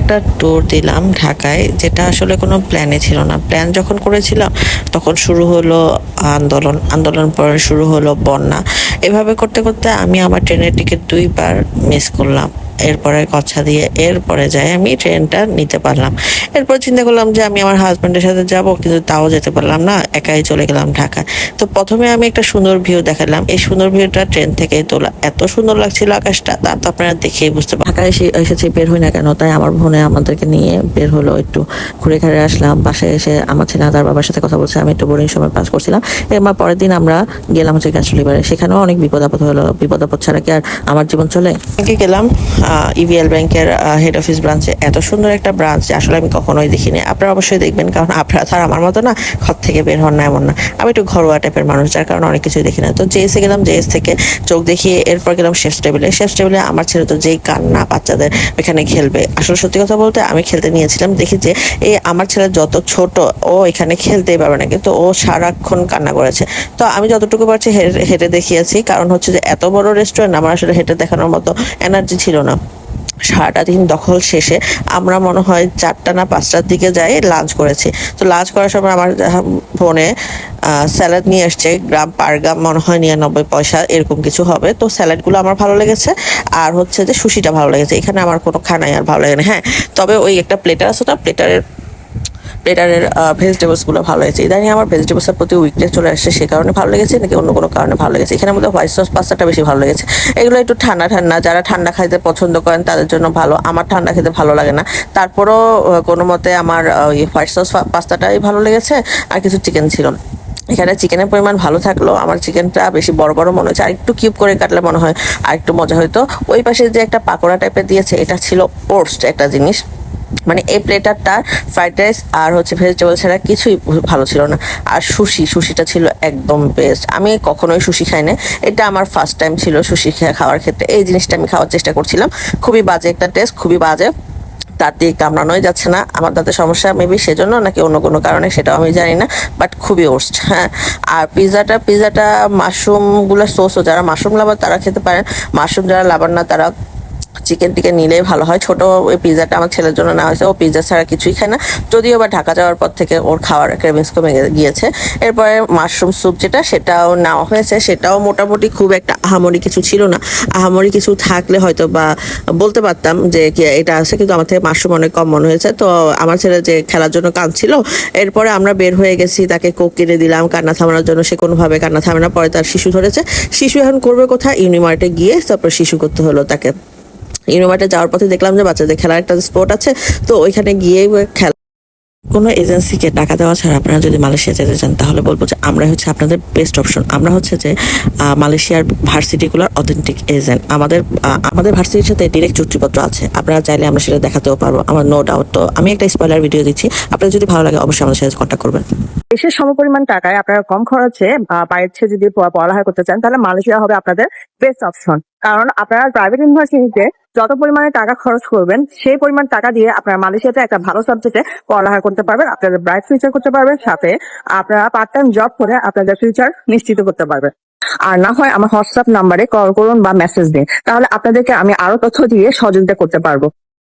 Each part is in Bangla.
একটা ট্যুর দিলাম ঢাকায়, যেটা আসলে কোনো প্ল্যানে ছিল না। প্ল্যান যখন করেছিলাম, তখন শুরু হলো আন্দোলন আন্দোলন পরে শুরু হলো বন্যা। এভাবে করতে করতে আমি আমার ট্রেনের টিকিট দুইবার মিস করলাম। এরপরে কথা দিয়ে এরপরে যাই আমি ট্রেনটা নিতে পারলাম। এরপর চিন্তা করলাম যে আমি আমার হাজব্যান্ডের সাথে যাব কিন্তু তাও যেতে পারলাম না একাই চলে গেলাম ঢাকা তো প্রথমে আমি একটা সুন্দর ভিউ দেখালাম। এই সুন্দর ভিউটা ট্রেন থেকেই তোলা এত সুন্দর লাগছিল আকাশটা তা তো আপনারা দেখেই বুঝতে পারেন ঢাকায় এসে এসেছি বের হই না কেন? তাই আমার বোনে আমাদেরকে নিয়ে বের হলো একটু। ঘুরে ঘুরে আসলাম বাসায় এসে আমার ছেলে তার বাবার সাথে কথা বলছে আমি একটু বোরিং সময় পাস করছিলাম। এরপর পরের দিন আমরা গেলাম হচ্ছে গ্যাসলিভারে সেখানেও অনেক বিপদ আপদ হলো। বিপদ আপদ ছাড়া কি আর আমার জীবন চলে? গেলাম। ইভিএল ব্যাংকের হেড অফিস ব্রাঞ্চে এত সুন্দর একটা ব্রাঞ্চ আসলে আমি কখনোই দেখিনি। আপনারা অবশ্যই দেখবেন, কারণ আপনারা তো আর আমার মতো না, ঘর থেকে বের হন না, এমন না। আমি একটু ঘরোয়া টাইপের মানুষ, যার কারণে অনেক কিছুই দেখি না। তো জেএসে গেলাম জেএস থেকে চোখ দেখিয়ে এরপর গেলাম শেফ টেবিলে শেফ টেবিলে আমার ছেলে তো যেই কান্না বাচ্চাদের ওইখানে খেলবে। আসলে সত্যি কথা বলতে আমি খেলতে নিয়েছিলাম, দেখি যে এই আমার ছেলে যত ছোট, ও এখানে খেলতেই পারবে না, কিন্তু ও সারাক্ষণ কান্না করেছে। তো আমি যতটুকু পারছি হেঁটে দেখিয়েছি, কারণ হচ্ছে যে এত বড় রেস্টুরেন্ট আমার আসলে হেঁটে দেখানোর মতো এনার্জি ছিল না। সারাটা দিন দখল শেষে আমরা মনে হয় চারটা না পাঁচটার দিকে যাই লাঞ্চ করেছি। তো লাঞ্চ করার সময় আমার ফোনে স্যালাড নিয়ে এসছে, গ্রাম পার গ্রাম মনে হয় নিরানব্বই পয়সা এরকম কিছু হবে। তো স্যালাডগুলো আমার ভালো লেগেছে। আর হচ্ছে যে সুশিটা ভালো লেগেছে। এখানে আমার কোনো খানাই আর ভালো লাগে না। হ্যাঁ তবে ওই একটা প্লেটার আছে না প্লেটারের প্লেটারের ভেজিটেবলসগুলো ভালো হয়েছে। ইদানিং আমার ভেজিটেবলসের প্রতি উইকনেস চলে আসছে, সে কারণে ভালো লেগেছে, নাকি অন্য কোনো কারণে ভালো লেগেছে? এখানে মধ্যে হোয়াইট সস পাস্তাটা বেশি ভালো লেগেছে। এগুলো একটু ঠান্ডা ঠান্ডা, যারা ঠান্ডা খাইতে পছন্দ করেন, তাদের জন্য ভালো। আমার ঠান্ডা খেতে ভালো লাগে না। তারপরও কোনো মতে আমার হোয়াইট সস পাস্তাটাই ভালো লেগেছে, আর কিছু চিকেন ছিল এখানে চিকেনের পরিমাণ ভালো থাকল, আমার চিকেনটা বেশি বড় বড় মনে হচ্ছে আর একটু কিউব করে কাটলে মনে হয় আর একটু মজা হতো। ওই পাশে যে একটা পাকোড়া টাইপের দিয়েছে, এটা ছিল ওটস একটা জিনিস। মানে এই প্লেটারটা ফ্রাইড রাইস আর হচ্ছে ভেজিটেবল ছাড়া কিছুই ভালো ছিল না। আর সুশি সুশিটা ছিল একদম বেস্ট আমি কখনোই সুশি খাই না এটা আমার ফার্স্ট টাইম ছিল সুশি খাওয়ার ক্ষেত্রে। এই জিনিসটা আমি খাওয়ার চেষ্টা করছিলাম। খুবই বাজে একটা টেস্ট খুবই বাজে। দাঁত কামড়ানোই যাচ্ছে না। আমার দাঁতের সমস্যা মেবি সেজন্য নাকি অন্য কোনো কারণে সেটাও আমি জানি না বাট খুবই ওর্স্ট হ্যাঁ। আর পিৎজাটা পিৎজাটা মাশরুমগুলো সোসও যারা মাশরুম লাভার তারা খেতে পারেন। মাশরুম যারা লাভার না তারা চিকেন টিকেন নিলেই ভালো হয়। ছোট ওই পিৎজাটা আমার ছেলের জন্য নেওয়া হয়েছে। ও পিৎজা ছাড়া কিছুই খায় না। যদিও বা ঢাকা যাওয়ার পর থেকে ওর খাওয়ার ক্রেভিংস কমে গিয়েছে। এরপরে মাশরুম স্যুপ যেটা, সেটাও নেওয়া হয়েছে। সেটাও মোটামুটি খুব একটা আহামরি কিছু ছিল না। আহামরি কিছু থাকলে হয়তো বা বলতে পারতাম যে এটা আছে, কিন্তু আমার থেকে মাশরুম অনেক কম মনে হয়েছে। তো আমার ছেলে যে খেলার জন্য কাঁদছিল, এরপরে আমরা বের হয়ে গেছি, তাকে কোক কিনে দিলাম। কান্না থামানোর জন্য সে কোনোভাবে কান্না থামে না। পরে তার শিশু ধরেছে। শিশু এখন করবে কোথায়? ইউনিমার্টে গিয়ে তারপর শিশু করতে হলো তাকে। ইউনিভার্টে যাওয়ার পথে দেখলাম যে বাচ্চাদের খেলার একটা স্পোর্ট আছে, তো ওইখানে গিয়ে খেলা কোনো এজেন্সিকে টাকা দেওয়া ছাড়া আপনারা যদি মালয়েশিয়া যেতে চান, তাহলে বলব আমরা হচ্ছে আপনাদের বেস্ট অপশন আমরা হচ্ছে যে মালয়েশিয়ার ভার্সিটিগুলোর অথেন্টিক এজেন্ট আমাদের আমাদের ভার্সিটির সাথে ডিরেক্ট চুক্তিপত্র আছে। আপনারা চাইলে আমরা সেটা দেখাতেও পারব। আমার নো ডাউট তো আমি একটা স্পয়লার ভিডিও দিচ্ছি। আপনাদের যদি ভালো লাগে, অবশ্যই আমাদের সাথে কন্ট্যাক্ট করবেন। দেশের সমপরিমাণ টাকায় আপনারা কম খরচে চেয়ে যদি পড়ালেখা করতে চান, তাহলে মালয়েশিয়া হবে আপনাদের বেস্ট অপশন কারণ আপনারা প্রাইভেট ইউনিভার্সিটিতে যত পরিমাণে টাকা খরচ করবেন, সেই পরিমাণ টাকা দিয়ে আপনারা মালয়েশিয়াতে একটা ভালো সাবজেক্টে পড়ালেখা করতে পারবেন, আপনাদের ব্রাইট ফিউচার করতে পারবেন। সাথে আপনারা পার্ট টাইম জব করে আপনাদের ফিউচার নিশ্চিত করতে পারবে আর না হয় আমার হোয়াটসঅ্যাপ নাম্বারে কল করুন বা মেসেজ দিন। তাহলে আপনাদেরকে আমি আরও তথ্য দিয়ে সহযোগিতা করতে পারব।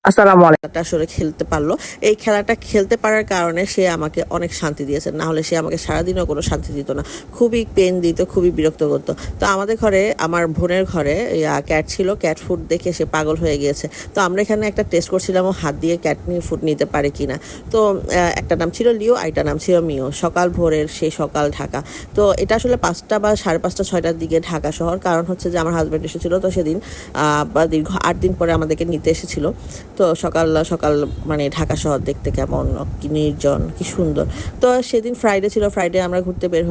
আসসালামু আলাইকুম। আসলে খেলতে পারল। এই খেলাটা খেলতে পারার কারণে সে আমাকে অনেক শান্তি দিয়েছে। না হলে সে আমাকে সারাদিনও কোনো শান্তি দিত না। খুবই পেন দিত, খুবই বিরক্ত করতো। তো আমাদের ঘরে, আমার বোনের ঘরে ক্যাট ছিল। ক্যাট ফুড দেখে সে পাগল হয়ে গিয়েছে। তো আমরা এখানে একটা টেস্ট করছিলাম, ও হাত দিয়ে ক্যাট নিয়ে ফুড নিতে পারে কিনা। তো একটা নাম ছিল লিও আরেকটা নাম ছিল মিও। সকাল ভোরের সেই সকাল ঢাকা। তো এটা আসলে পাঁচটা বা সাড়ে পাঁচটা, ছয়টার দিকে ঢাকা শহর। কারণ হচ্ছে যে, আমার হাজব্যান্ড এসেছিল। তো সেদিন বা দীর্ঘ আট দিন পরে আমাদেরকে নিতে এসেছিল। তো সকাল সকাল মানে ঢাকা শহর দেখতে কেমন? কি নির্জন, কি সুন্দর। তো সেদিন ফ্রাইডে ছিল ফ্রাইডে আমরা ঘুরতে বের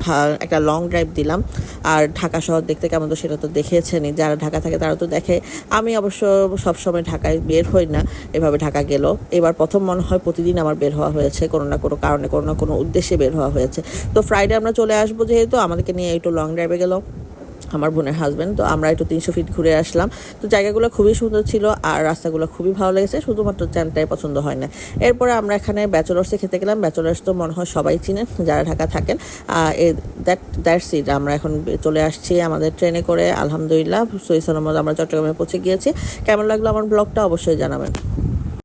ভা- একটা লং ড্রাইভ দিলাম। আর ঢাকা শহর দেখতে কেমন তো সেটা তো দেখেছেনই। যারা ঢাকা থাকে তারা তো দেখে। আমি অবশ্য সবসময় ঢাকায় বের হই না, এভাবে ঢাকা গেল। এবার প্রথম মনে হয় প্রতিদিন আমার বের হওয়া হয়েছে, কোনো না কোনো কারণে, কোনো না কোনো উদ্দেশ্যে বের হওয়া হয়েছে। তো ফ্রাইডে আমরা চলে আসব যেহেতু আমাদেরকে নিয়ে একটু লং ড্রাইভে গেল। আমার বোনের হাজব্যান্ড তো আমরা একটু তিনশো ফিট ঘুরে আসলাম। তো জায়গাগুলো খুবই সুন্দর ছিল আর রাস্তাগুলো খুবই ভালো লেগেছে, শুধুমাত্র চ্যানটাই পছন্দ হয় না। এরপরে আমরা এখানে ব্যাচেলার্সে খেতে গেলাম। ব্যাচেলার্স তো মনে হয় সবাই চিনেন যারা ঢাকা থাকেন। দ্যাট দ্যাট সিট আমরা এখন চলে আসছি আমাদের ট্রেনে করে, আলহামদুলিল্লাহ। সৈসনমদ আমরা চট্টগ্রামে পৌঁছে গিয়েছি। কেমন লাগল আমার ব্লগটা অবশ্যই জানাবেন।